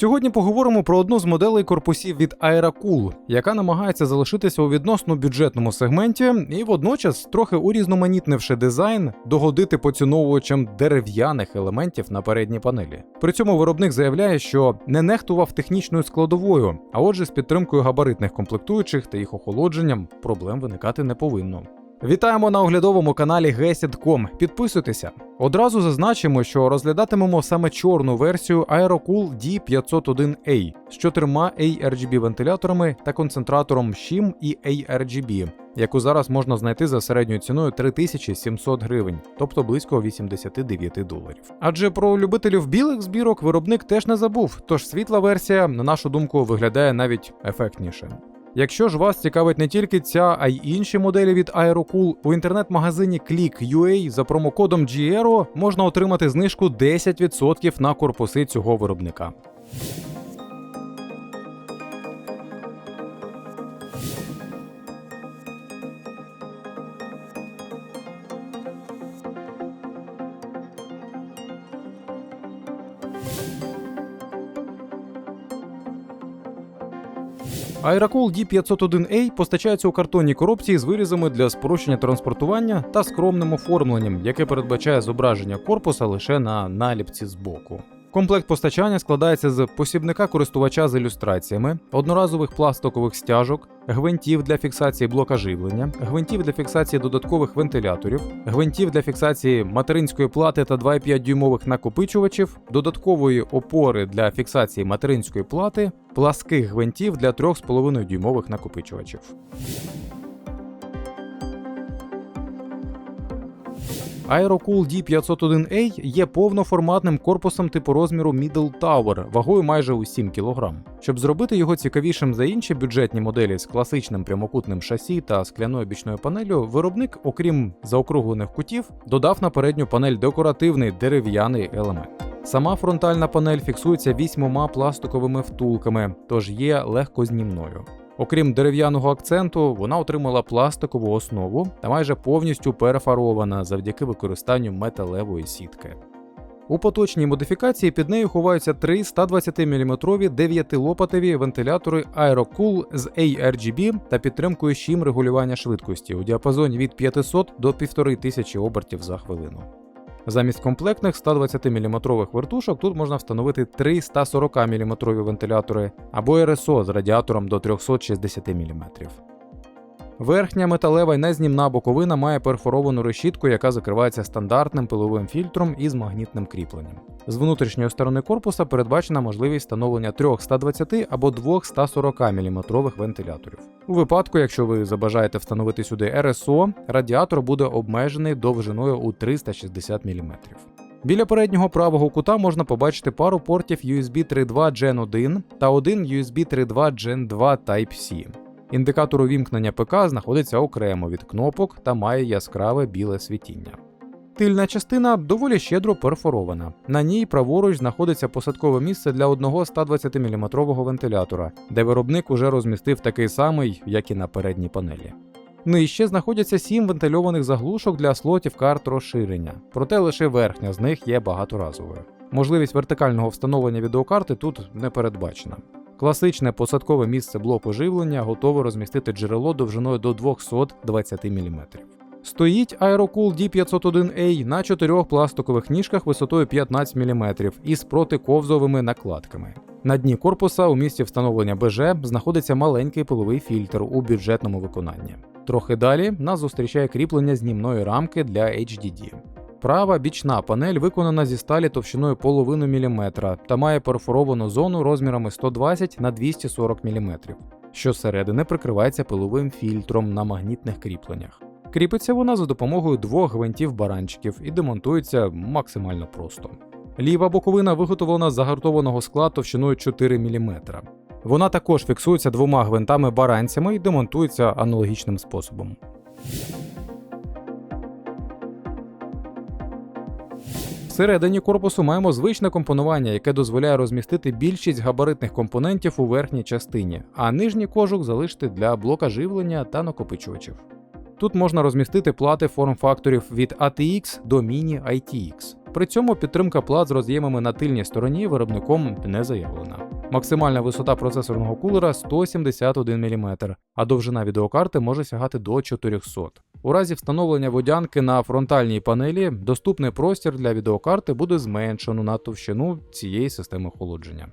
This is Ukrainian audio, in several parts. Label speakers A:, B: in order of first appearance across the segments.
A: Сьогодні поговоримо про одну з моделей корпусів від Aerocool, яка намагається залишитися у відносно бюджетному сегменті і водночас, трохи урізноманітнивши дизайн, догодити поціновувачам дерев'яних елементів на передній панелі. При цьому виробник заявляє, що не нехтував технічною складовою, а отже, з підтримкою габаритних комплектуючих та їх охолодженням проблем виникати не повинно. Вітаємо на оглядовому каналі Gesid.com. Підписуйтеся. Одразу зазначимо, що розглядатимемо саме чорну версію Aerocool D501A з чотирма ARGB вентиляторами та концентратором SHIM і ARGB, яку зараз можна знайти за середньою ціною 3700 гривень, тобто близько 89 доларів. Адже про любителів білих збірок виробник теж не забув, тож світла версія, на нашу думку, виглядає навіть ефектніше. Якщо ж вас цікавить не тільки ця, а й інші моделі від Aerocool, у інтернет-магазині Click.ua за промокодом GERO можна отримати знижку 10% на корпуси цього виробника. Aerocool D501A постачається у картонній коробці з вирізами для спрощення транспортування та скромним оформленням, яке передбачає зображення корпуса лише на наліпці збоку. Комплект постачання складається з посібника користувача з ілюстраціями, одноразових пластикових стяжок, гвинтів для фіксації блока живлення, гвинтів для фіксації додаткових вентиляторів, гвинтів для фіксації материнської плати та 2,5 дюймових накопичувачів, додаткової опори для фіксації материнської плати, пласких гвинтів для 3,5 дюймових накопичувачів. Aerocool D501A є повноформатним корпусом типу розміру Middle Tower вагою майже у 7 кг. Щоб зробити його цікавішим за інші бюджетні моделі з класичним прямокутним шасі та скляною бічною панелью, виробник, окрім заокруглених кутів, додав на передню панель декоративний дерев'яний елемент. Сама фронтальна панель фіксується вісьмома пластиковими втулками, тож є легкознімною. Окрім дерев'яного акценту, вона отримала пластикову основу та майже повністю перефарована завдяки використанню металевої сітки. У поточній модифікації під нею ховаються три 120-мм 9-лопатеві вентилятори Aerocool з ARGB та підтримкою щім регулювання швидкості у діапазоні від 500 до 1500 обертів за хвилину. Замість комплектних 120-мм вертушок тут можна встановити три 140-мм вентилятори або РСО з радіатором до 360 мм. Верхня металева й незнімна боковина має перфоровану решітку, яка закривається стандартним пиловим фільтром із магнітним кріпленням. З внутрішньої сторони корпуса передбачена можливість встановлення трьох 120 або двох 140 мм вентиляторів. У випадку, якщо ви забажаєте встановити сюди РСО, радіатор буде обмежений довжиною у 360 мм. Біля переднього правого кута можна побачити пару портів USB 3.2 Gen 1 та один USB 3.2 Gen 2 Type-C. Індикатор увімкнення ПК знаходиться окремо від кнопок та має яскраве біле світіння. Тильна частина доволі щедро перфорована. На ній праворуч знаходиться посадкове місце для одного 120-мм вентилятора, де виробник уже розмістив такий самий, як і на передній панелі. Нижче знаходяться 7 вентильованих заглушок для слотів карт розширення, проте лише верхня з них є багаторазовою. Можливість вертикального встановлення відеокарти тут не передбачена. Класичне посадкове місце блоку живлення готове розмістити джерело довжиною до 220 мм. Стоїть Aerocool D501A на чотирьох пластикових ніжках висотою 15 мм із протиковзовими накладками. На дні корпуса у місці встановлення БЖ знаходиться маленький пиловий фільтр у бюджетному виконанні. Трохи далі нас зустрічає кріплення знімної рамки для HDD. Права бічна панель виконана зі сталі товщиною половину міліметра та має перфоровану зону розмірами 120 на 240 мм, що зсередини прикривається пиловим фільтром на магнітних кріпленнях. Кріпиться вона за допомогою двох гвинтів баранчиків і демонтується максимально просто. Ліва боковина виготовлена з загартованого скла товщиною 4 мм. Вона також фіксується двома гвинтами баранцями і демонтується аналогічним способом. Всередині корпусу маємо звичне компонування, яке дозволяє розмістити більшість габаритних компонентів у верхній частині, а нижній кожух залишити для блока живлення та накопичувачів. Тут можна розмістити плати форм-факторів від ATX до Mini ITX. При цьому підтримка плат з роз'ємами на тильній стороні виробником не заявлена. Максимальна висота процесорного кулера 171 мм, а довжина відеокарти може сягати до 400. У разі встановлення водянки на фронтальній панелі доступний простір для відеокарти буде зменшено на товщину цієї системи охолодження.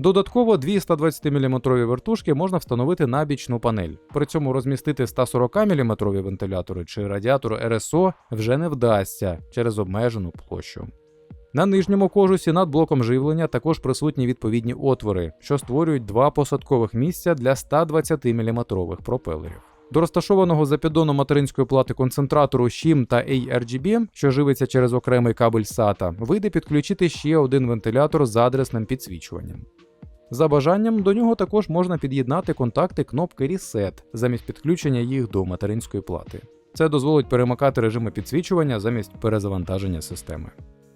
A: Додатково дві 120 мм вертушки можна встановити на бічну панель. При цьому розмістити 140 мм вентилятори чи радіатор РСО вже не вдасться через обмежену площу. На нижньому кожусі над блоком живлення також присутні відповідні отвори, що створюють два посадкових місця для 120 мм пропелерів. До розташованого за піддоном материнської плати концентратору SHIM та ARGB, що живиться через окремий кабель SATA, вийде підключити ще один вентилятор з адресним підсвічуванням. За бажанням до нього також можна під'єднати контакти кнопки Reset замість підключення їх до материнської плати. Це дозволить перемикати режими підсвічування замість перезавантаження системи.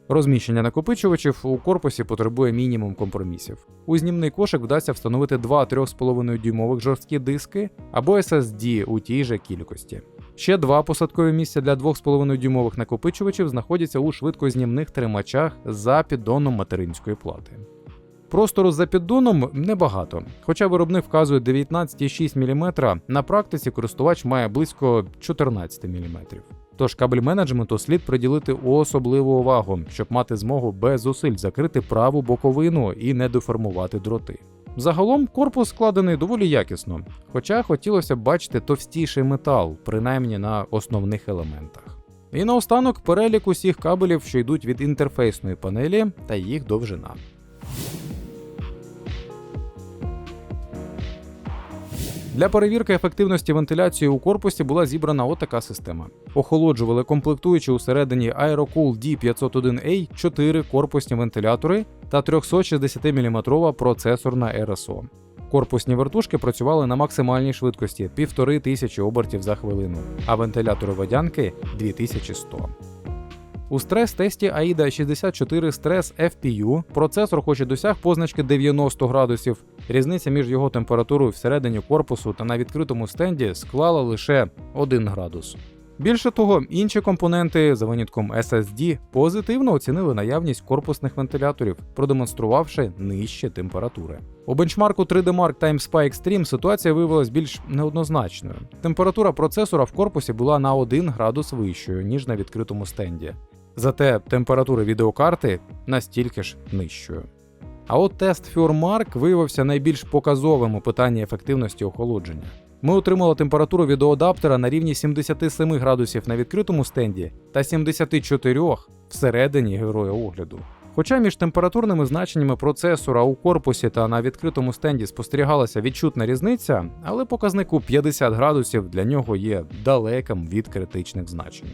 A: Розміщення накопичувачів у корпусі потребує мінімум компромісів. У знімний кошик вдасться встановити два 3,5 дюймових жорсткі диски або SSD у тій же кількості. Ще два посадкові місця для 2,5 дюймових накопичувачів знаходяться у швидкознімних тримачах за піддоном материнської плати. Простору за піддоном небагато, хоча виробник вказує 19,6 мм, на практиці користувач має близько 14 мм. Тож кабель менеджменту слід приділити особливу увагу, щоб мати змогу без зусиль закрити праву боковину і не деформувати дроти. Загалом корпус складений доволі якісно, хоча хотілося б бачити товстіший метал, принаймні на основних елементах. І наостанок перелік усіх кабелів, що йдуть від інтерфейсної панелі та їх довжина. Для перевірки ефективності вентиляції у корпусі була зібрана отака система. Охолоджували комплектуючи усередині Aerocool D501A 4 корпусні вентилятори та 360 мм процесорна РСО. Корпусні вертушки працювали на максимальній швидкості 1500 обертів за хвилину, а вентилятори водянки 2100. У стрес-тесті AIDA 64 Stress FPU процесор хоч і досяг позначки 90 градусів, різниця між його температурою всередині корпусу та на відкритому стенді склала лише 1 градус. Більше того, інші компоненти за винятком SSD позитивно оцінили наявність корпусних вентиляторів, продемонструвавши нижчі температури. У бенчмарку 3D Mark Time Spy Extreme ситуація виявилась більш неоднозначною. Температура процесора в корпусі була на 1 градус вищою, ніж на відкритому стенді. Зате температура відеокарти настільки ж нижчою. А от тест FureMark виявився найбільш показовим у питанні ефективності охолодження. Ми отримали температуру відеоадаптера на рівні 77 градусів на відкритому стенді та 74 всередині героя огляду. Хоча між температурними значеннями процесора у корпусі та на відкритому стенді спостерігалася відчутна різниця, але показник у 50 градусів для нього є далеким від критичних значень.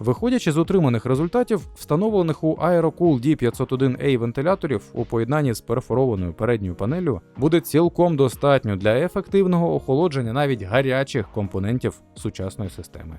A: Виходячи з отриманих результатів, встановлених у Aerocool D501A вентиляторів у поєднанні з перфорованою передньою панелью, буде цілком достатньо для ефективного охолодження навіть гарячих компонентів сучасної системи.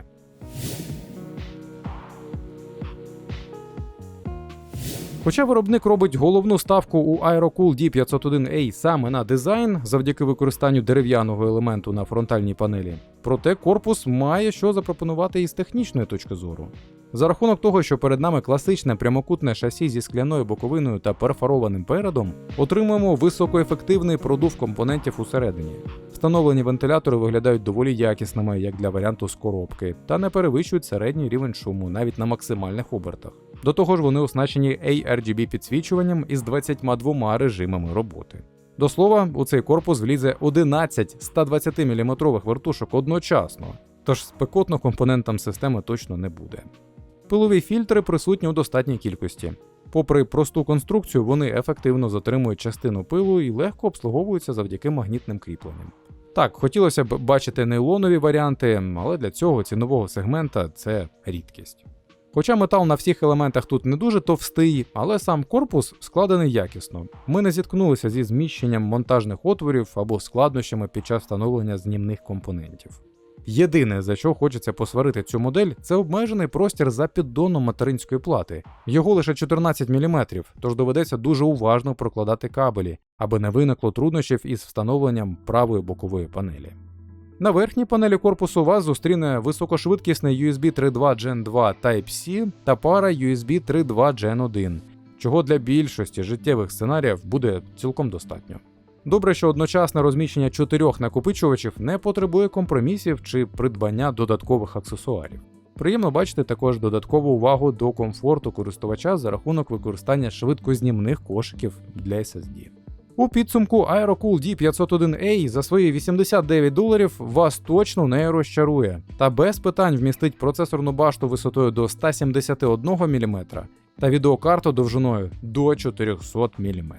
A: Хоча виробник робить головну ставку у Aerocool D501A саме на дизайн завдяки використанню дерев'яного елементу на фронтальній панелі, проте корпус має що запропонувати із технічної точки зору. За рахунок того, що перед нами класичне прямокутне шасі зі скляною боковиною та перфорованим передом, отримуємо високоефективний продув компонентів усередині. Встановлені вентилятори виглядають доволі якісними, як для варіанту з коробки, та не перевищують середній рівень шуму навіть на максимальних обертах. До того ж, вони оснащені ARGB підсвічуванням із 22 режимами роботи. До слова, у цей корпус влізе 11 120 мм вертушок одночасно, тож спекотно компонентам системи точно не буде. Пилові фільтри присутні у достатній кількості. Попри просту конструкцію, вони ефективно затримують частину пилу і легко обслуговуються завдяки магнітним кріпленням. Так, хотілося б бачити нейлонові варіанти, але для цього цінового сегмента це рідкість. Хоча метал на всіх елементах тут не дуже товстий, але сам корпус складений якісно. Ми не зіткнулися зі зміщенням монтажних отворів або складнощами під час встановлення знімних компонентів. Єдине, за що хочеться посварити цю модель, це обмежений простір за піддоном материнської плати. Його лише 14 мм, тож доведеться дуже уважно прокладати кабелі, аби не виникло труднощів із встановленням правої бокової панелі. На верхній панелі корпусу вас зустріне високошвидкісний USB 3.2 Gen 2 Type-C та пара USB 3.2 Gen 1, чого для більшості життєвих сценаріїв буде цілком достатньо. Добре, що одночасне розміщення чотирьох накопичувачів не потребує компромісів чи придбання додаткових аксесуарів. Приємно бачити також додаткову увагу до комфорту користувача за рахунок використання швидкознімних кошиків для SSD. У підсумку Aerocool D501A за свої 89 доларів вас точно не розчарує, та без питань вмістить процесорну башту висотою до 171 мм та відеокарту довжиною до 400 мм.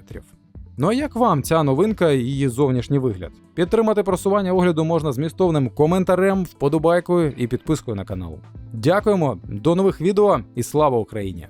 A: Ну а як вам ця новинка і її зовнішній вигляд? Підтримати просування огляду можна змістовним коментарем, вподобайкою і підпискою на канал. Дякуємо, до нових відео і слава Україні!